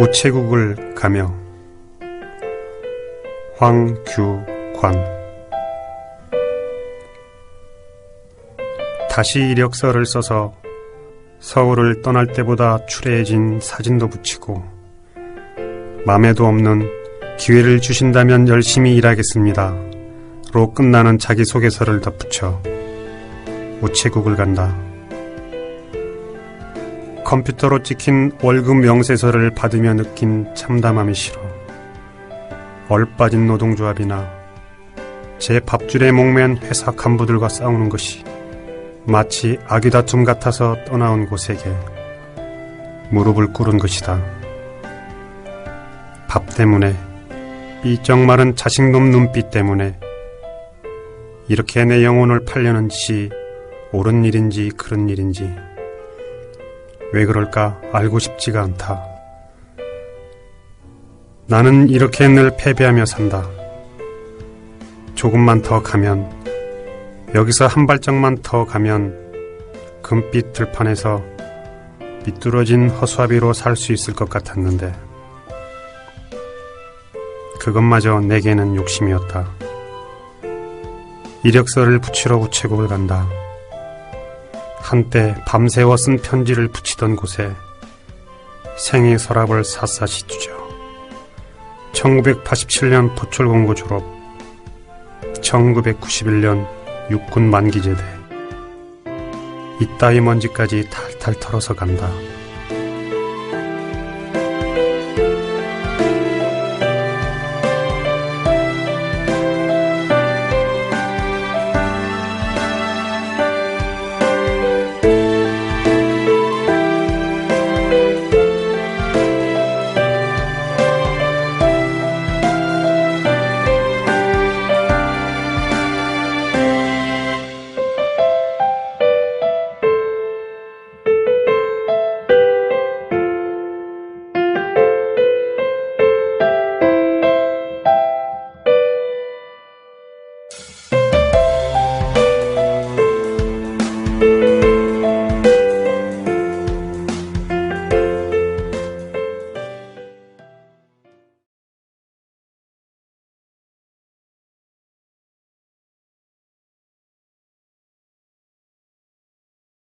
우체국을 가며 황규관 다시 이력서를 써서 서울을 떠날 때보다 추레해진 사진도 붙이고 맘에도 없는 기회를 주신다면 열심히 일하겠습니다. 로 끝나는 자기소개서를 덧붙여 우체국을 간다. 컴퓨터로 찍힌 월급 명세서를 받으며 느낀 참담함이 싫어. 얼빠진 노동조합이나 제 밥줄에 목맨 회사 간부들과 싸우는 것이 마치 아귀다툼 같아서 떠나온 곳에게 무릎을 꿇은 것이다. 밥 때문에 삐쩍 마른 자식놈 눈빛 때문에 이렇게 내 영혼을 팔려는 짓이 옳은 일인지 그런 일인지 왜 그럴까 알고 싶지가 않다. 나는 이렇게 늘 패배하며 산다. 조금만 더 가면, 여기서 한 발짝만 더 가면, 금빛 들판에서 비뚤어진 허수아비로 살 수 있을 것 같았는데, 그것마저 내게는 욕심이었다. 이력서를 붙이러 우체국을 간다. 한때 밤새워 쓴 편지를 붙이던 곳에 생애 서랍을 샅샅이 뒤져 1987년 포철공고 졸업 1991년 육군 만기제대 이따위 먼지까지 탈탈 털어서 간다.